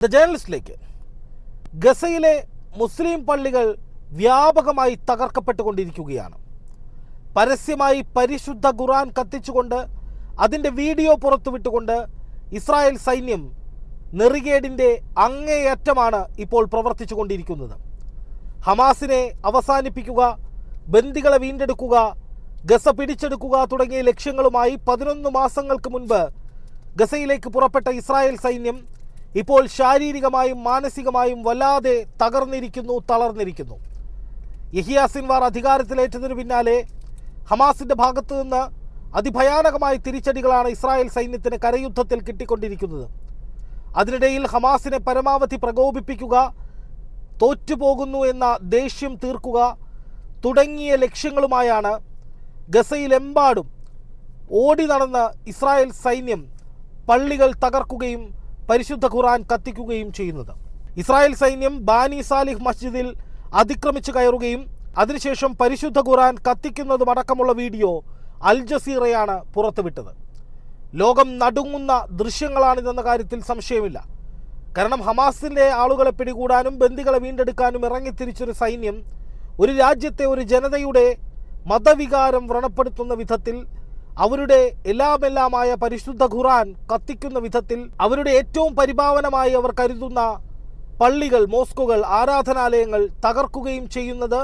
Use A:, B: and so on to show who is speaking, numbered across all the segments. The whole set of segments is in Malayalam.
A: ദ ജേർണലിസ്റ്റിലേക്ക്. ഗസയിലെ മുസ്ലിം പള്ളികൾ വ്യാപകമായി തകർക്കപ്പെട്ടുകൊണ്ടിരിക്കുകയാണ്. പരസ്യമായി പരിശുദ്ധ ഖുറാൻ കത്തിച്ചുകൊണ്ട് അതിന്റെ വീഡിയോ പുറത്തുവിട്ടുകൊണ്ട് ഇസ്രായേൽ സൈന്യം നെറികേടിന്റെ അങ്ങേയറ്റമാണ് ഇപ്പോൾ പ്രവർത്തിച്ചു കൊണ്ടിരിക്കുന്നത് ഹമാസിനെ അവസാനിപ്പിക്കുക ബന്ദികളെ വീണ്ടെടുക്കുക ഗസ പിടിച്ചെടുക്കുക തുടങ്ങിയ ലക്ഷ്യങ്ങളുമായി പതിനൊന്ന് മാസങ്ങൾക്ക് മുൻപ് ഗസയിലേക്ക് പുറപ്പെട്ട ഇസ്രായേൽ സൈന്യം ഇപ്പോൾ ശാരീരികമായും മാനസികമായും വല്ലാതെ തകർന്നിരിക്കുന്നു തളർന്നിരിക്കുന്നു. യഹിയ സിൻവാർ അധികാരത്തിലേറ്റതിനു പിന്നാലെ ഹമാസിന്റെ ഭാഗത്തു നിന്ന് അതിഭയാനകമായ തിരിച്ചടികളാണ് ഇസ്രായേൽ സൈന്യത്തിന് കരയുദ്ധത്തിൽ കിട്ടിക്കൊണ്ടിരിക്കുന്നത്. അതിനിടയിൽ ഹമാസിനെ പരമാവധി പ്രകോപിപ്പിക്കുക തോറ്റുപോകുന്നു എന്ന ദേഷ്യം തീർക്കുക തുടങ്ങിയ ലക്ഷ്യങ്ങളുമായാണ് ഗസയിലെമ്പാടും ഓടി നടന്ന് ഇസ്രായേൽ സൈന്യം പള്ളികൾ തകർക്കുകയും പരിശുദ്ധ ഖുറാൻ കത്തിക്കുകയും ചെയ്യുന്നത്. ഇസ്രായേൽ സൈന്യം ബാനി സാലിഹ് മസ്ജിദിൽ അതിക്രമിച്ചു കയറുകയും അതിനുശേഷം പരിശുദ്ധ ഖുറാൻ കത്തിക്കുന്നതുമടക്കമുള്ള വീഡിയോ അൽ ജസീറയാണ് പുറത്തുവിട്ടത്. ലോകം നടുങ്ങുന്ന ദൃശ്യങ്ങളാണിതെന്ന കാര്യത്തിൽ സംശയമില്ല. കാരണം ഹമാസിന്റെ ആളുകളെ പിടികൂടാനും ബന്ദികളെ വീണ്ടെടുക്കാനും ഇറങ്ങിത്തിരിച്ചൊരു സൈന്യം ഒരു രാജ്യത്തെ ഒരു ജനതയുടെ മതവികാരം വ്രണപ്പെടുത്തുന്ന വിധത്തിൽ അവരുടെ എല്ലാമെല്ലാമായ പരിശുദ്ധ ഖുറാൻ കത്തിക്കുന്ന വിധത്തിൽ അവരുടെ ഏറ്റവും പരിഭാവനമായി അവർ കരുതുന്ന പള്ളികൾ മോസ്കുകൾ ആരാധനാലയങ്ങൾ തകർക്കുകയും ചെയ്യുന്നത്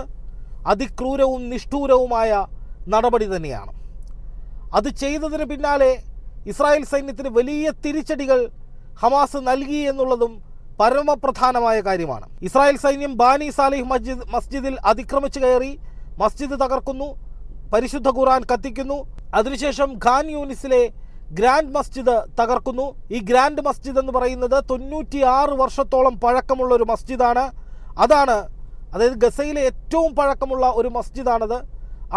A: അതിക്രൂരവും നിഷ്ഠൂരവുമായ നടപടി തന്നെയാണ്. അത് ചെയ്തതിന് പിന്നാലെ ഇസ്രായേൽ സൈന്യത്തിന് വലിയ തിരിച്ചടികൾ ഹമാസ് നൽകി എന്നുള്ളതും പരമപ്രധാനമായ കാര്യമാണ്. ഇസ്രായേൽ സൈന്യം ബാനി സാലിഹ് മസ്ജിദ് മസ്ജിദിൽ അതിക്രമിച്ചു കയറി മസ്ജിദ് തകർക്കുന്നു പരിശുദ്ധ ഖുറാൻ കത്തിക്കുന്നു അതിനുശേഷം ഖാൻ യൂണിസിലെ ഗ്രാൻഡ് മസ്ജിദ് തകർക്കുന്നു. ഈ ഗ്രാൻഡ് മസ്ജിദ് എന്ന് പറയുന്നത് തൊണ്ണൂറ്റി ആറ് വർഷത്തോളം പഴക്കമുള്ള ഒരു മസ്ജിദാണ്. അതാണ് അതായത് ഗസയിലെ ഏറ്റവും പഴക്കമുള്ള ഒരു മസ്ജിദാണത്.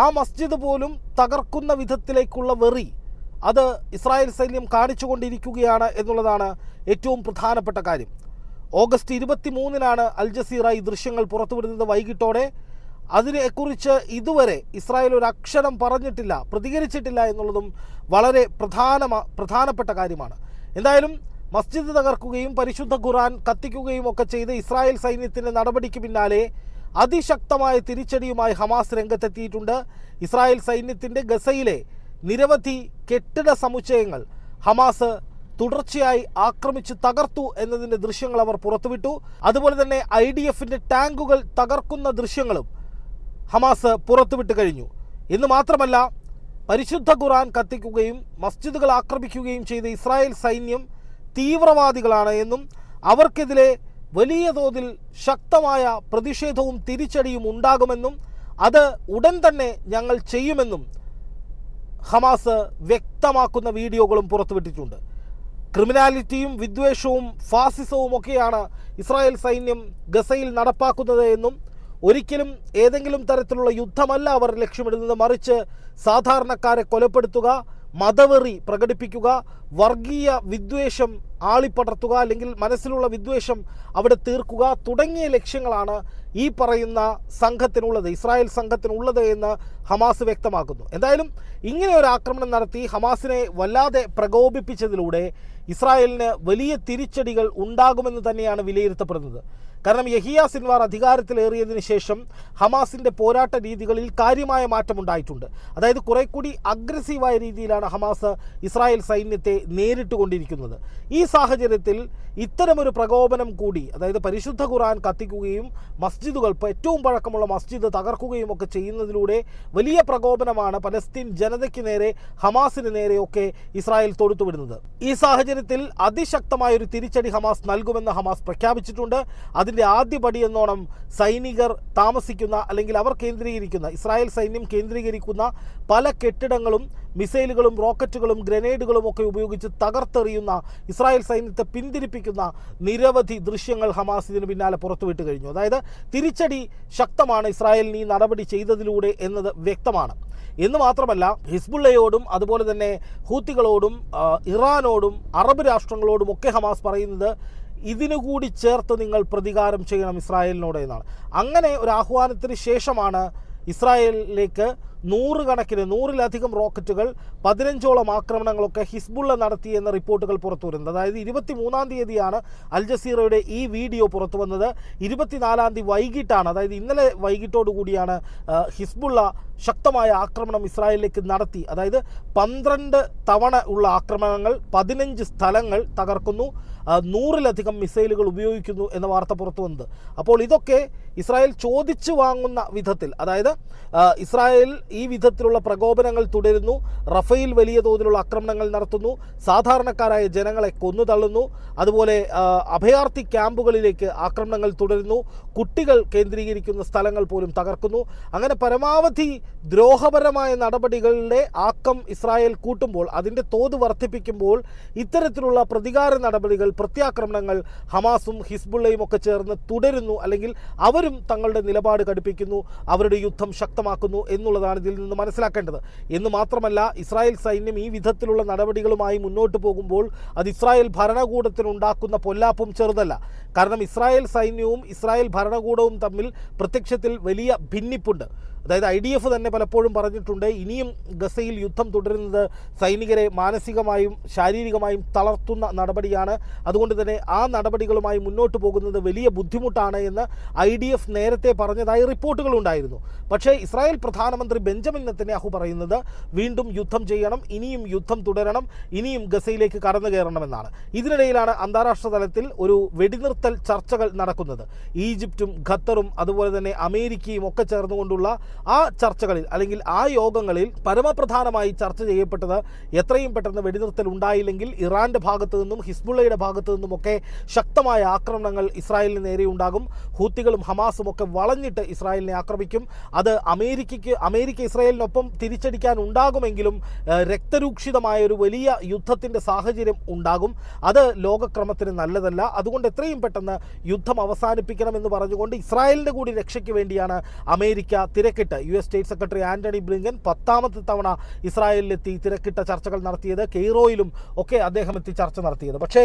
A: ആ മസ്ജിദ് പോലും തകർക്കുന്ന വിധത്തിലേക്കുള്ള വെറി അത് ഇസ്രായേൽ സൈന്യം കാണിച്ചുകൊണ്ടിരിക്കുകയാണ് എന്നുള്ളതാണ് ഏറ്റവും പ്രധാനപ്പെട്ട കാര്യം. ഓഗസ്റ്റ് ഇരുപത്തി മൂന്നിനാണ് അൽ ജസീറ ഈ ദൃശ്യങ്ങൾ പുറത്തുവിടുന്നത് വൈകിട്ടോടെ. അതിനെക്കുറിച്ച് ഇതുവരെ ഇസ്രായേൽ ഒരു അക്ഷരം പറഞ്ഞിട്ടില്ല പ്രതികരിച്ചിട്ടില്ല എന്നുള്ളതും വളരെ പ്രധാന പ്രധാനപ്പെട്ട കാര്യമാണ്. എന്തായാലും മസ്ജിദ് തകർക്കുകയും പരിശുദ്ധ ഖുറാൻ കത്തിക്കുകയും ഒക്കെ ചെയ്ത് ഇസ്രായേൽ സൈന്യത്തിന്റെ നടപടിക്ക് പിന്നാലെ അതിശക്തമായ തിരിച്ചടിയുമായി ഹമാസ് രംഗത്തെത്തിയിട്ടുണ്ട്. ഇസ്രായേൽ സൈന്യത്തിന്റെ ഗസയിലെ നിരവധി കെട്ടിട സമുച്ചയങ്ങൾ ഹമാസ് തുടർച്ചയായി ആക്രമിച്ച് തകർത്തു എന്നതിന്റെ ദൃശ്യങ്ങൾ അവർ പുറത്തുവിട്ടു. അതുപോലെ തന്നെ ഐ ഡി എഫിന്റെ ടാങ്കുകൾ തകർക്കുന്ന ദൃശ്യങ്ങളും ഹമാസ് പുറത്തുവിട്ട് കഴിഞ്ഞു. ഇന്ന് മാത്രമല്ല പരിശുദ്ധ ഖുറാൻ കത്തിക്കുകയും മസ്ജിദുകൾ ആക്രമിക്കുകയും ചെയ്ത ഇസ്രായേൽ സൈന്യം തീവ്രവാദികളാണ് എന്നും അവർക്കെതിരെ വലിയ തോതിൽ ശക്തമായ പ്രതിഷേധവും തിരിച്ചടിയും ഉണ്ടാകുമെന്നും അത് ഉടൻ തന്നെ ഞങ്ങൾ ചെയ്യുമെന്നും ഹമാസ് വ്യക്തമാക്കുന്ന വീഡിയോകളും പുറത്തുവിട്ടിട്ടുണ്ട്. ക്രിമിനാലിറ്റിയും വിദ്വേഷവും ഫാസിസവും ഒക്കെയാണ് ഇസ്രായേൽ സൈന്യം ഗസയിൽ നടപ്പാക്കുന്നത് എന്നും ഒരിക്കലും ഏതെങ്കിലും തരത്തിലുള്ള യുദ്ധമല്ല അവർ ലക്ഷ്യമിടുന്നത്. മറിച്ച് സാധാരണക്കാരെ കൊലപ്പെടുത്തുക മതവെറി പ്രകടിപ്പിക്കുക വർഗീയ വിദ്വേഷം ആളിപ്പടർത്തുക അല്ലെങ്കിൽ മനസ്സിലുള്ള വിദ്വേഷം അവിടെ തീർക്കുക തുടങ്ങിയ ലക്ഷ്യങ്ങളാണ് ഈ പറയുന്ന സംഘത്തിനുള്ളത് ഇസ്രായേൽ സംഘത്തിനുള്ളത് എന്ന് ഹമാസ് വ്യക്തമാക്കുന്നു. എന്തായാലും ഇങ്ങനെ ഒരു ആക്രമണം നടത്തി ഹമാസിനെ വല്ലാതെ പ്രകോപിപ്പിച്ചതിലൂടെ ഇസ്രായേലിന് വലിയ തിരിച്ചടികൾ ഉണ്ടാകുമെന്ന് തന്നെയാണ് വിലയിരുത്തപ്പെടുന്നത്. കാരണം യഹിയ സിൻവാർ അധികാരത്തിലേറിയതിനു ശേഷം ഹമാസിന്റെ പോരാട്ട രീതികളിൽ കാര്യമായ മാറ്റമുണ്ടായിട്ടുണ്ട്. അതായത് കുറെ കൂടി അഗ്രസീവായ രീതിയിലാണ് ഹമാസ് ഇസ്രായേൽ സൈന്യത്തെ നേരിട്ടുകൊണ്ടിരിക്കുന്നത്. ഈ സാഹചര്യത്തിൽ ഇത്തരമൊരു പ്രകോപനം കൂടി അതായത് പരിശുദ്ധ ഖുറാൻ കത്തിക്കുകയും മസ്ജിദുകൾ ഏറ്റവും പഴക്കമുള്ള മസ്ജിദ് തകർക്കുകയും ഒക്കെ ചെയ്യുന്നതിലൂടെ വലിയ പ്രകോപനമാണ് പലസ്തീൻ ജനതയ്ക്ക് നേരെ ഹമാസിന് നേരെയൊക്കെ ഇസ്രായേൽ തൊടുത്തുവിടുന്നത് ഈ സാഹചര്യത്തിൽ അതിശക്തമായ ഒരു തിരിച്ചടി ഹമാസ് നൽകുമെന്ന് ഹമാസ് പ്രഖ്യാപിച്ചിട്ടുണ്ട്. അതിന്റെ ആദ്യപടി എന്നോണം സൈനികർ താമസിക്കുന്ന അല്ലെങ്കിൽ അവർ കേന്ദ്രീകരിക്കുന്ന ഇസ്രായേൽ സൈന്യം കേന്ദ്രീകരിക്കുന്ന പല കെട്ടിടങ്ങളും മിസൈലുകളും റോക്കറ്റുകളും ഗ്രനേഡുകളും ഒക്കെ ഉപയോഗിച്ച് തകർത്തെറിയുന്ന ഇസ്രായേൽ സൈന്യത്തെ പിന്തിരിപ്പിക്കുന്ന നിരവധി ദൃശ്യങ്ങൾ ഹമാസ് ഇതിന് പിന്നാലെ പുറത്തുവിട്ട് കഴിഞ്ഞു. അതായത് തിരിച്ചടി ശക്തമാണ് ഇസ്രായേലിന് ഈ നടപടി ചെയ്തതിലൂടെ എന്നത് വ്യക്തമാണ്. എന്ന് മാത്രമല്ല ഹിസ്ബുള്ളയോടും അതുപോലെ തന്നെ ഹൂത്തികളോടും ഇറാനോടും അറബ് രാഷ്ട്രങ്ങളോടും ഒക്കെ ഹമാസ് പറയുന്നത് ഇതിനു കൂടി ചേർത്ത് നിങ്ങൾ പ്രതികാരം ചെയ്യണം ഇസ്രായേലിനോട് എന്നാണ്. അങ്ങനെ ഒരു ആഹ്വാനത്തിന് ശേഷമാണ് ഇസ്രായേലിലേക്ക് നൂറുകണക്കിന് നൂറിലധികം റോക്കറ്റുകൾ പതിനഞ്ചോളം ആക്രമണങ്ങളൊക്കെ ഹിസ്ബുള്ള നടത്തി എന്ന റിപ്പോർട്ടുകൾ പുറത്തു വരുന്നത് അതായത് ഇരുപത്തി മൂന്നാം തീയതിയാണ് അൽ ജസീറയുടെ ഈ വീഡിയോ പുറത്തു വന്നത് ഇരുപത്തിനാലാം തീയതി വൈകിട്ടാണ് അതായത് ഇന്നലെ വൈകിട്ടോടു കൂടിയാണ് ഹിസ്ബുള്ള ശക്തമായ ആക്രമണം ഇസ്രായേലിലേക്ക് നടത്തി. അതായത് പന്ത്രണ്ട് തവണ ഉള്ള ആക്രമണങ്ങൾ പതിനഞ്ച് സ്ഥലങ്ങൾ തകർക്കുന്നു നൂറിലധികം മിസൈലുകൾ ഉപയോഗിക്കുന്നു എന്ന വാർത്ത പുറത്തു വന്നത് അപ്പോൾ ഇതൊക്കെ ഇസ്രായേൽ ചോദിച്ചു വാങ്ങുന്ന വിധത്തിൽ അതായത് ഇസ്രായേൽ ഈ വിധത്തിലുള്ള പ്രകോപനങ്ങൾ തുടരുന്നു. റഫേൽ വലിയ തോതിലുള്ള ആക്രമണങ്ങൾ നടത്തുന്നു. സാധാരണക്കാരായ ജനങ്ങളെ കൊന്നു തള്ളുന്നു. അതുപോലെ അഭയാർത്ഥി ക്യാമ്പുകളിലേക്ക് ആക്രമണങ്ങൾ തുടരുന്നു. കുട്ടികൾ കേന്ദ്രീകരിക്കുന്ന സ്ഥലങ്ങൾ പോലും തകർക്കുന്നു. അങ്ങനെ പരമാവധി ദ്രോഹപരമായ നടപടികളുടെ ആക്കം ഇസ്രായേൽ കൂട്ടുമ്പോൾ അതിന്റെ തോത് വർദ്ധിപ്പിക്കുമ്പോൾ ഇത്തരത്തിലുള്ള പ്രതികാര നടപടികൾ പ്രത്യാക്രമണങ്ങൾ ഹമാസും ഹിസ്ബുള്ളയും ഒക്കെ ചേർന്ന് തുടരുന്നു. അല്ലെങ്കിൽ അവരും തങ്ങളുടെ നിലപാട് കടുപ്പിക്കുന്നു. അവരുടെ യുദ്ധം ശക്തമാക്കുന്നു എന്നുള്ളതാണ് ഇതിൽ നിന്ന് മനസ്സിലാക്കേണ്ടത്. എന്ന് മാത്രമല്ല ഇസ്രായേൽ സൈന്യം ഈ വിധത്തിലുള്ള നടപടികളുമായി മുന്നോട്ട് പോകുമ്പോൾ അത് ഇസ്രായേൽ ഭരണകൂടത്തിനുണ്ടാക്കുന്ന പൊല്ലാപ്പും ചെറുതല്ല. കാരണം ഇസ്രായേൽ സൈന്യവും ഇസ്രായേൽ ഭരണകൂടവും തമ്മിൽ പ്രത്യക്ഷത്തിൽ വലിയ ഭിന്നിപ്പുണ്ട്. അതായത് ഐ ഡി എഫ് തന്നെ പലപ്പോഴും പറഞ്ഞിട്ടുണ്ട് ഇനിയും ഗസയിൽ യുദ്ധം തുടരുന്നത് സൈനികരെ മാനസികമായും ശാരീരികമായും തളർത്തുന്ന നടപടിയാണ്. അതുകൊണ്ട് തന്നെ ആ നടപടികളുമായി മുന്നോട്ട് പോകുന്നത് വലിയ ബുദ്ധിമുട്ടാണ് എന്ന് ഐ ഡി എഫ് നേരത്തെ പറഞ്ഞതായി റിപ്പോർട്ടുകളുണ്ടായിരുന്നു പക്ഷേ ഇസ്രായേൽ പ്രധാനമന്ത്രി ബെഞ്ചമിൻ നെത്തന്യാഹു പറയുന്നത് വീണ്ടും യുദ്ധം ചെയ്യണം ഇനിയും യുദ്ധം തുടരണം ഇനിയും ഗസയിലേക്ക് കടന്നു കയറണമെന്നാണ്. ഇതിനിടയിലാണ് അന്താരാഷ്ട്ര തലത്തിൽ ഒരു വെടിനിർത്തൽ ചർച്ചകൾ നടക്കുന്നത്. ഈജിപ്തും ഖത്തറും അതുപോലെ തന്നെ അമേരിക്കയും ഒക്കെ ചേർന്നുകൊണ്ടുള്ള ആ ചർച്ചകളിൽ അല്ലെങ്കിൽ ആ യോഗങ്ങളിൽ പരമപ്രധാനമായി ചർച്ച ചെയ്യപ്പെട്ടത് എത്രയും പെട്ടെന്ന് വെടിനിർത്തൽ ഉണ്ടായില്ലെങ്കിൽ ഇറാന്റെ ഭാഗത്തു നിന്നും ഹിസ്ബുള്ളയുടെ ഭാഗത്തു നിന്നുമൊക്കെ ശക്തമായ ആക്രമണങ്ങൾ ഇസ്രായേലിന് നേരെ ഉണ്ടാകും. ഹൂത്തികളും ഹമാസും ഒക്കെ വളഞ്ഞിട്ട് ഇസ്രായേലിനെ ആക്രമിക്കും. അത് അമേരിക്കയ്ക്ക് അമേരിക്ക ഇസ്രായേലിനൊപ്പം തിരിച്ചടിക്കാൻ ഉണ്ടാകുമെങ്കിലും രക്തരൂക്ഷിതമായ ഒരു വലിയ യുദ്ധത്തിന്റെ സാഹചര്യം ഉണ്ടാകും. അത് ലോകക്രമത്തിന് നല്ലതല്ല. അതുകൊണ്ട് എത്രയും പെട്ടെന്ന് യുദ്ധം അവസാനിപ്പിക്കണമെന്ന് പറഞ്ഞുകൊണ്ട് ഇസ്രായേലിന്റെ കൂടി രക്ഷയ്ക്ക് വേണ്ടിയാണ് അമേരിക്ക തിരക്കിട്ട് U S state secretary Antony Blinken പത്താമത്തെ തവണ ഇസ്രായേലിലെത്തി തിരക്കിട്ട ചർച്ചകൾ നടത്തിയത് കെയ്റോയിലും ഒക്കെ അദ്ദേഹം എത്തി ചർച്ച നടത്തിയത്. പക്ഷേ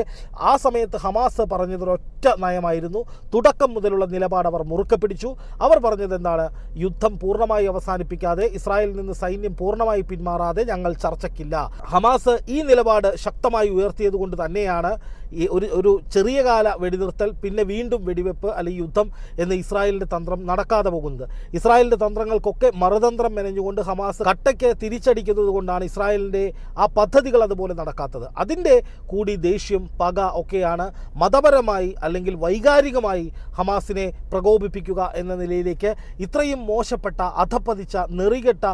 A: ആ സമയത്ത് ഹമാസ് പറഞ്ഞത് ഒരൊറ്റ നയമായിരുന്നു. തുടക്കം മുതലുള്ള നിലപാട് അവർ മുറുക്കെ പിടിച്ചു. അവർ പറഞ്ഞത് എന്താണ്? യുദ്ധം പൂർണമായി അവസാനിപ്പിക്കാതെ ഇസ്രായേലിൽ നിന്ന് സൈന്യം പൂർണമായി പിന്മാറാതെ ഞങ്ങൾ ചർച്ചയ്ക്കില്ല. ഹമാസ് ഈ നിലപാട് ശക്തമായി ഉയർത്തിയത് കൊണ്ട് തന്നെയാണ് ഈ ഒരു ഒരു ചെറിയ കാല വെടിനിർത്തൽ പിന്നെ വീണ്ടും വെടിവെപ്പ് അല്ലെങ്കിൽ യുദ്ധം എന്ന ഇസ്രായേലിന്റെ തന്ത്രം നടക്കാതെ പോകുന്നത്. ഇസ്രായേലിന്റെ തന്ത്രങ്ങൾക്കൊക്കെ മറുതന്ത്രം മെനഞ്ഞുകൊണ്ട് ഹമാസ് കട്ടയ്ക്ക് തിരിച്ചടിക്കുന്നത് കൊണ്ടാണ് ഇസ്രായേലിന്റെ ആ പദ്ധതികൾ അതുപോലെ നടക്കാത്തത്. അതിന്റെ കൂടി ദേഷ്യം പക ഒക്കെയാണ് മതപരമായി അല്ലെങ്കിൽ വൈകാരികമായി ഹമാസിനെ പ്രകോപിപ്പിക്കുക എന്ന നിലയിലേക്ക് ഇത്രയും മോശപ്പെട്ട അധപ്പതിച്ച നെറികെട്ട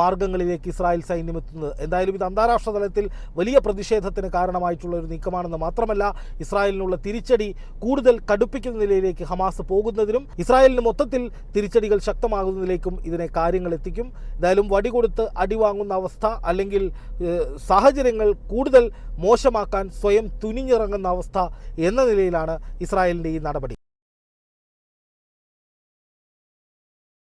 A: മാർഗങ്ങളിലേക്ക് ഇസ്രായേൽ സൈന്യം എത്തുന്നത്. എന്തായാലും ഇത് അന്താരാഷ്ട്ര തലത്തിൽ വലിയ പ്രതിഷേധത്തിന് കാരണമായിട്ടുള്ള ഒരു നീക്കമാണെന്ന് മാത്രമല്ല ഇസ്രായേലിനുള്ള തിരിച്ചടി കൂടുതൽ കടുപ്പിക്കുന്ന നിലയിലേക്ക് ഹമാസ് പോകുന്നതിനും ഇസ്രായേലിന് മൊത്തത്തിൽ തിരിച്ചടികൾ ശക്തമാകുന്നതിലേക്കും ഇതിനെ കാര്യങ്ങൾ എത്തിക്കും. എന്തായാലും വടി കൊടുത്ത് അടി വാങ്ങുന്ന അവസ്ഥ അല്ലെങ്കിൽ സാഹചര്യങ്ങൾ കൂടുതൽ മോശമാക്കാൻ സ്വയം തുനിഞ്ഞിറങ്ങുന്ന അവസ്ഥ എന്ന നിലയിലാണ് ഇസ്രായേലിന്റെ ഈ നടപടി.